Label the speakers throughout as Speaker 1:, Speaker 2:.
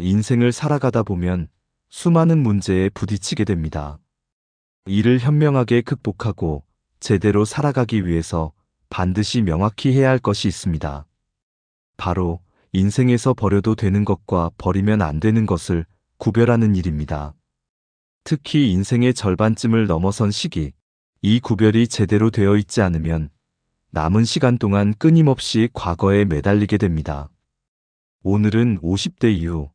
Speaker 1: 인생을 살아가다 보면 수많은 문제에 부딪히게 됩니다. 이를 현명하게 극복하고 제대로 살아가기 위해서 반드시 명확히 해야 할 것이 있습니다. 바로 인생에서 버려도 되는 것과 버리면 안 되는 것을 구별하는 일입니다. 특히 인생의 절반쯤을 넘어선 시기, 이 구별이 제대로 되어 있지 않으면 남은 시간 동안 끊임없이 과거에 매달리게 됩니다. 오늘은 50대 이후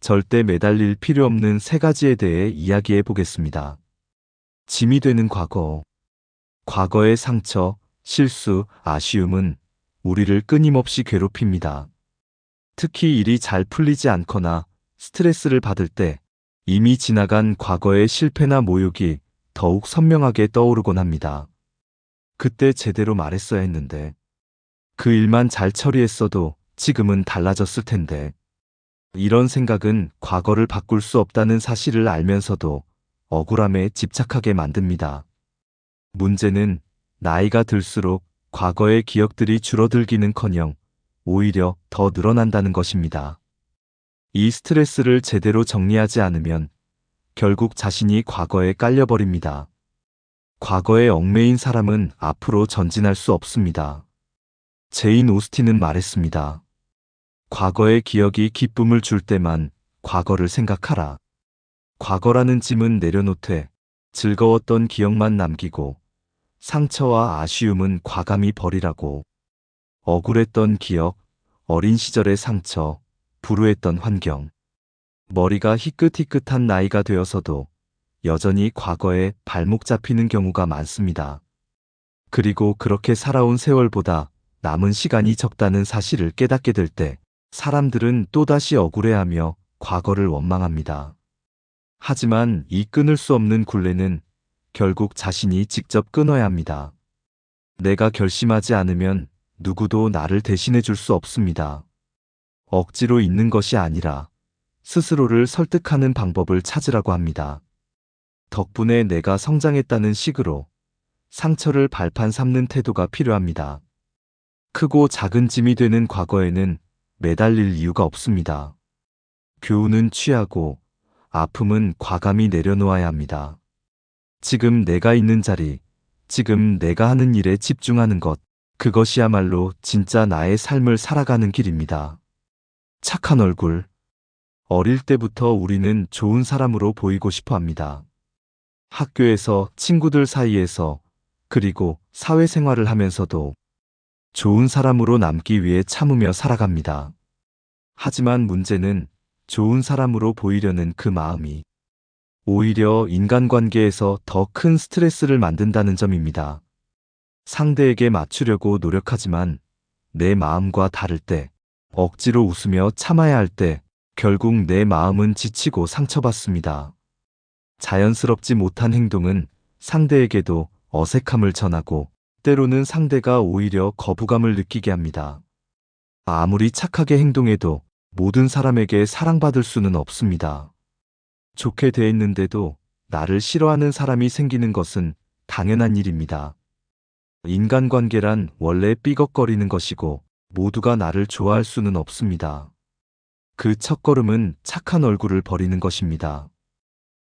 Speaker 1: 절대 매달릴 필요 없는 세 가지에 대해 이야기해 보겠습니다. 짐이 되는 과거. 과거의 상처, 실수, 아쉬움은 우리를 끊임없이 괴롭힙니다. 특히 일이 잘 풀리지 않거나 스트레스를 받을 때 이미 지나간 과거의 실패나 모욕이 더욱 선명하게 떠오르곤 합니다. 그때 제대로 말했어야 했는데 그 일만 잘 처리했어도 지금은 달라졌을 텐데 이런 생각은 과거를 바꿀 수 없다는 사실을 알면서도 억울함에 집착하게 만듭니다. 문제는 나이가 들수록 과거의 기억들이 줄어들기는커녕 오히려 더 늘어난다는 것입니다. 이 스트레스를 제대로 정리하지 않으면 결국 자신이 과거에 깔려버립니다. 과거에 얽매인 사람은 앞으로 전진할 수 없습니다. 제인 오스틴은 말했습니다. 과거의 기억이 기쁨을 줄 때만 과거를 생각하라. 과거라는 짐은 내려놓되 즐거웠던 기억만 남기고 상처와 아쉬움은 과감히 버리라고. 억울했던 기억, 어린 시절의 상처, 불우했던 환경. 머리가 희끗희끗한 나이가 되어서도 여전히 과거에 발목 잡히는 경우가 많습니다. 그리고 그렇게 살아온 세월보다 남은 시간이 적다는 사실을 깨닫게 될 때 사람들은 또다시 억울해하며 과거를 원망합니다. 하지만 이 끊을 수 없는 굴레는 결국 자신이 직접 끊어야 합니다. 내가 결심하지 않으면 누구도 나를 대신해 줄 수 없습니다. 억지로 있는 것이 아니라 스스로를 설득하는 방법을 찾으라고 합니다. 덕분에 내가 성장했다는 식으로 상처를 발판 삼는 태도가 필요합니다. 크고 작은 짐이 되는 과거에는 매달릴 이유가 없습니다. 교훈은 취하고 아픔은 과감히 내려놓아야 합니다. 지금 내가 있는 자리, 지금 내가 하는 일에 집중하는 것, 그것이야말로 진짜 나의 삶을 살아가는 길입니다. 착한 얼굴. 어릴 때부터 우리는 좋은 사람으로 보이고 싶어 합니다. 학교에서 친구들 사이에서 그리고 사회생활을 하면서도 좋은 사람으로 남기 위해 참으며 살아갑니다. 하지만 문제는 좋은 사람으로 보이려는 그 마음이 오히려 인간관계에서 더 큰 스트레스를 만든다는 점입니다. 상대에게 맞추려고 노력하지만 내 마음과 다를 때 억지로 웃으며 참아야 할 때 결국 내 마음은 지치고 상처받습니다. 자연스럽지 못한 행동은 상대에게도 어색함을 전하고 때로는 상대가 오히려 거부감을 느끼게 합니다. 아무리 착하게 행동해도 모든 사람에게 사랑받을 수는 없습니다. 좋게 대했는데도 나를 싫어하는 사람이 생기는 것은 당연한 일입니다. 인간관계란 원래 삐걱거리는 것이고 모두가 나를 좋아할 수는 없습니다. 그 첫걸음은 착한 얼굴을 버리는 것입니다.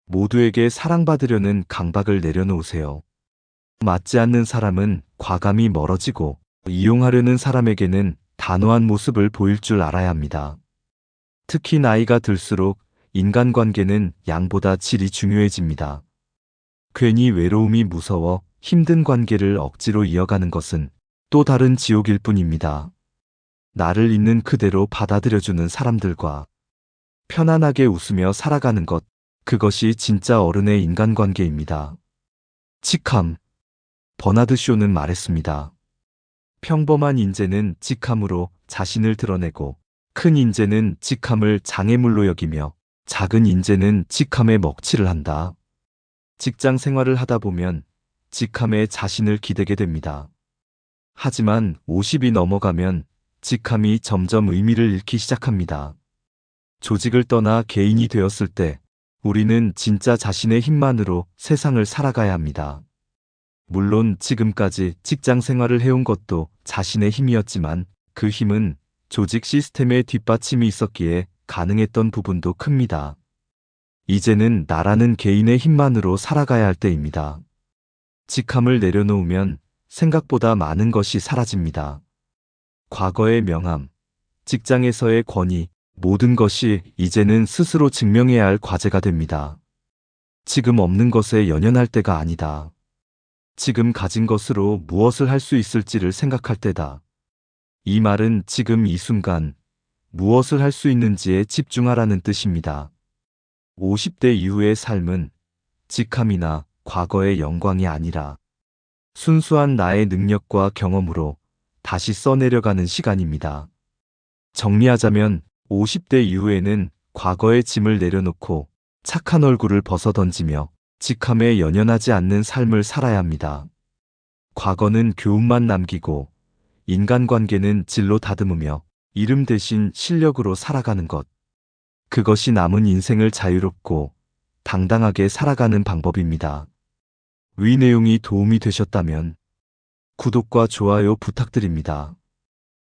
Speaker 1: 모두에게 사랑받으려는 강박을 내려놓으세요. 맞지 않는 사람은 과감히 멀어지고 이용하려는 사람에게는 단호한 모습을 보일 줄 알아야 합니다. 특히 나이가 들수록 인간관계는 양보다 질이 중요해집니다. 괜히 외로움이 무서워 힘든 관계를 억지로 이어가는 것은 또 다른 지옥일 뿐입니다. 나를 있는 그대로 받아들여주는 사람들과 편안하게 웃으며 살아가는 것, 그것이 진짜 어른의 인간관계입니다. 직함. 버나드 쇼는 말했습니다. 평범한 인재는 직함으로 자신을 드러내고 큰 인재는 직함을 장애물로 여기며 작은 인재는 직함에 먹칠을 한다. 직장 생활을 하다 보면 직함에 자신을 기대게 됩니다. 하지만 50이 넘어가면 직함이 점점 의미를 잃기 시작합니다. 조직을 떠나 개인이 되었을 때 우리는 진짜 자신의 힘만으로 세상을 살아가야 합니다. 물론 지금까지 직장 생활을 해온 것도 자신의 힘이었지만 그 힘은 조직 시스템의 뒷받침이 있었기에 가능했던 부분도 큽니다. 이제는 나라는 개인의 힘만으로 살아가야 할 때입니다. 직함을 내려놓으면 생각보다 많은 것이 사라집니다. 과거의 명함, 직장에서의 권위, 모든 것이 이제는 스스로 증명해야 할 과제가 됩니다. 지금 없는 것에 연연할 때가 아니다. 지금 가진 것으로 무엇을 할 수 있을지를 생각할 때다. 이 말은 지금 이 순간 무엇을 할 수 있는지에 집중하라는 뜻입니다. 50대 이후의 삶은 직함이나 과거의 영광이 아니라 순수한 나의 능력과 경험으로 다시 써내려가는 시간입니다. 정리하자면 50대 이후에는 과거의 짐을 내려놓고 착한 얼굴을 벗어던지며 직함에 연연하지 않는 삶을 살아야 합니다. 과거는 교훈만 남기고 인간관계는 질로 다듬으며 이름 대신 실력으로 살아가는 것. 그것이 남은 인생을 자유롭고 당당하게 살아가는 방법입니다. 위 내용이 도움이 되셨다면 구독과 좋아요 부탁드립니다.